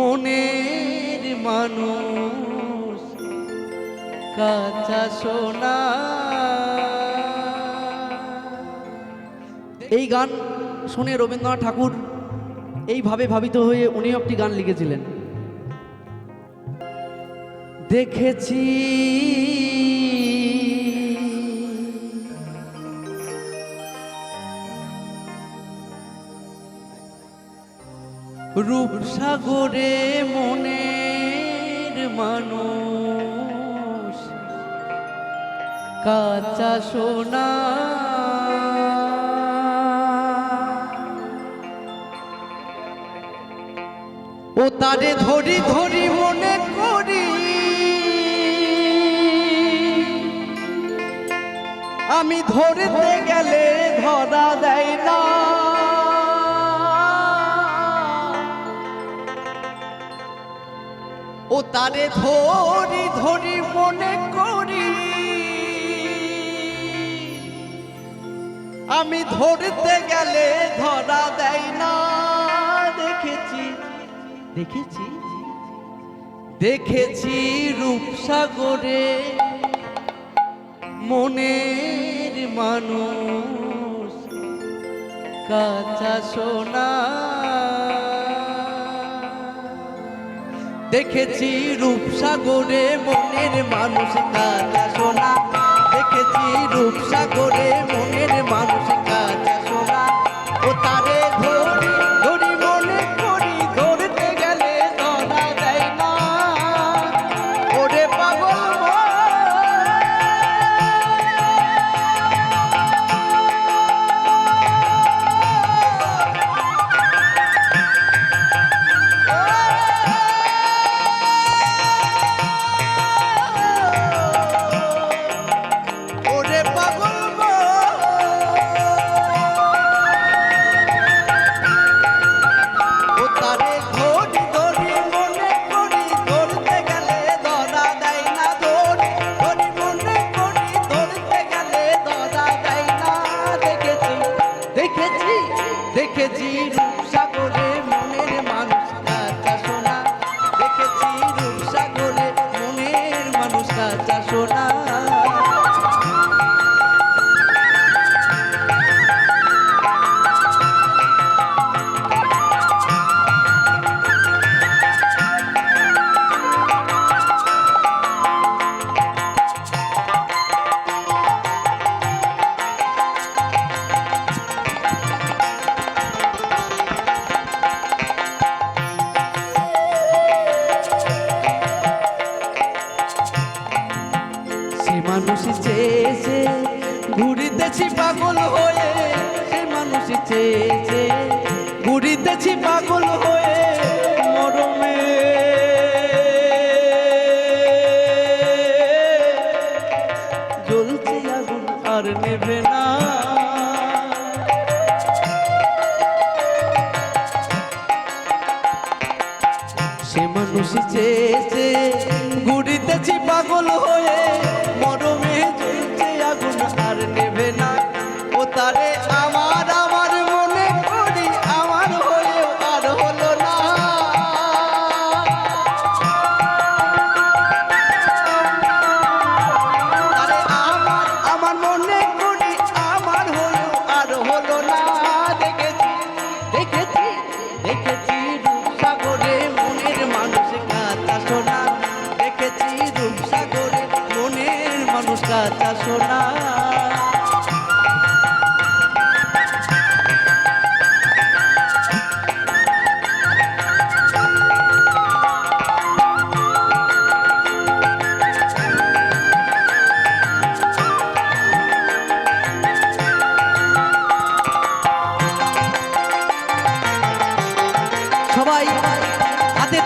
মনের মানুষ, কাঁচা সোনা। এই গান শুনে রবীন্দ্রনাথ ঠাকুর এইভাবে ভাবিত হয়ে উনি একটি গান লিখেছিলেন। দেখেছি রূপসাগরে মনের মানুষ। কাঁচা সোনা। ও তারে ধরি ধরি মনে করি। আমি ধরতে গেলে ধরা দেয় না। ও তারে ধরি ধরি মনে করি। আমি ধরতে গেলে ধরা দেয় না। দেখেছি দেখেছি দেখেছি রূপসাগরে মনের মানুষ। কাঁচা সোনা দেখেছি রূপসাগরে মনের মানুষ কাঁচা সোনা। দেখেছি রূপসাগরে মানুষ না পাগল হয়ে আমার মনে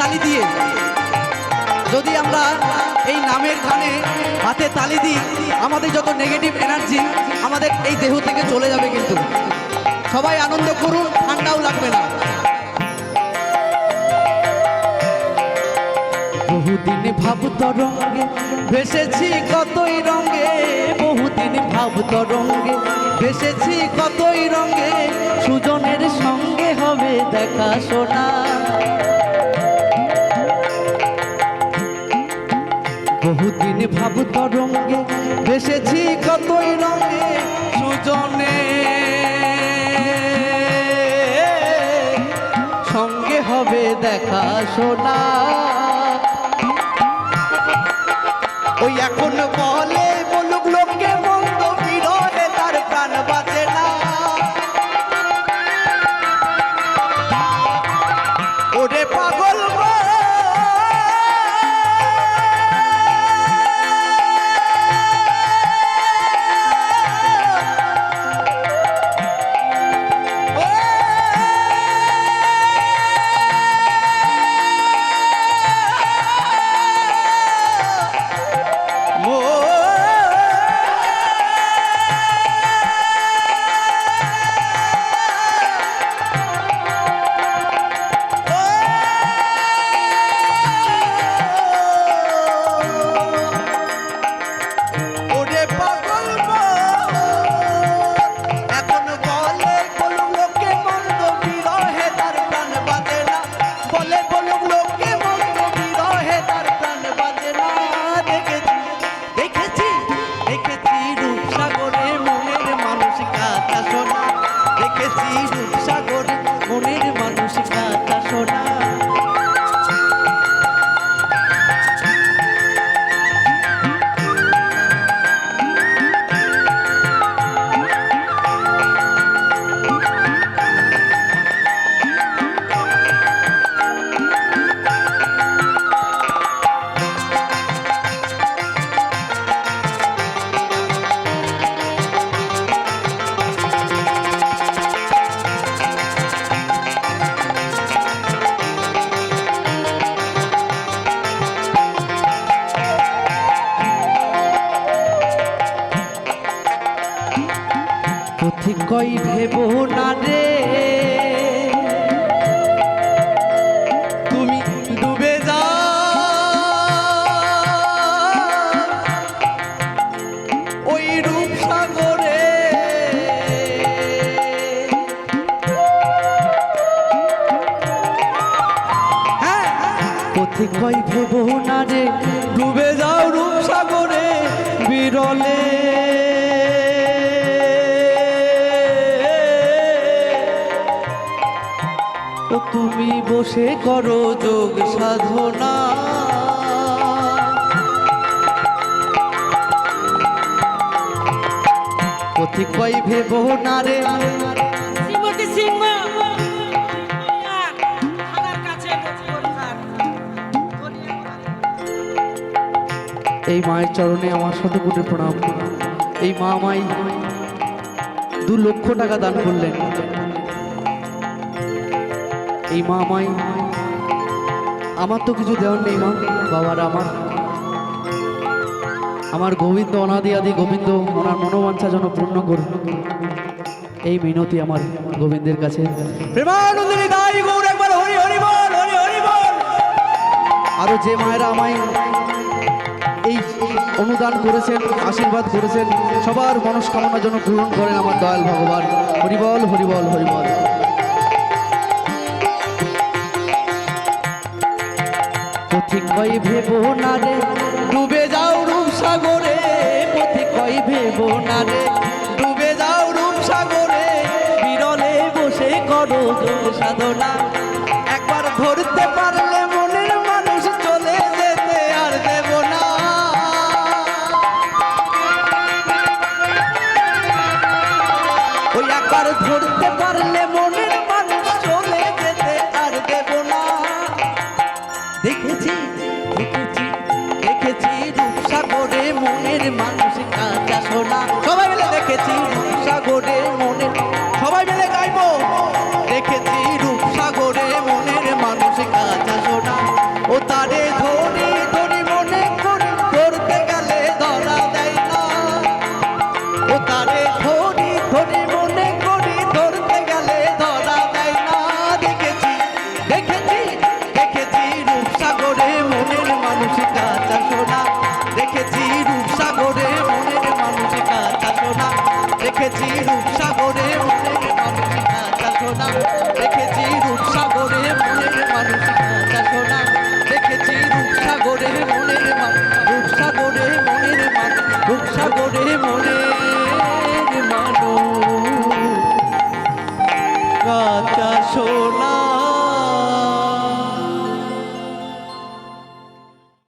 তালি দিয়ে। যদি আমরা এই নামের গানে হাতে তালি দিই, আমাদের যত নেগেটিভ এনার্জি আমাদের এই দেহ থেকে চলে যাবে কিন্তু। সবাই আনন্দ করুন, ঠান্ডাও লাগবে না। বহুদিন ভাব তরঙ্গে ভেসেছি কতই রঙে, বহুদিন ভাব তরঙ্গে ভেসেছি কতই রঙে, সুজনের সঙ্গে হবে দেখা শোনা বহুদিন ভাব তরঙ্গে ভেসেছি কতই রঙে সুজনে। সঙ্গে হবে দেখা শোনা ওই এখন পথিক কই ভেব না রে? তুমি ডুবে যা ওই রূপ সাগরে। পথিক কই ভেব না রে? ডুবে যাও রূপ সাগরে, বিরলে। তুমি বসে করো যোগ সাধনা। পথিক ভেব না রে। এই মায়ের চরণে আমার শতকোটি প্রণাম। এই মা আমায় দু লক্ষ টাকা দান করলেন। এই মা আমায়। আমার তো কিছু দেওয়ার নেই মা বাবার আমার। আমার গোবিন্দ অনাদি আদি গোবিন্দ ওনার মনোবাঞ্ছা যেন পূর্ণ করুন। এই মিনতি আমার গোবিন্দের কাছে। আরও যে মায়েরা আমায় এই অনুদান করেছেন আশীর্বাদ করেছেন সবার মনস্কামনা যেন পূরণ করেন আমার দয়াল ভগবান। হরিবল হরিবল হরিবল সাধনা। একবার ধরতে পারলে মনের মানুষ চলে যেতে আর দেব না। ওই একবার ধরতে পারলে মনের মানুষ চলে যেতে আর দেব না। দেখেছি দেখেছি দেখেছি রূপসাগরে মনের মানুষ কাঁচা সোনা। সবাই মিলে দেখেছি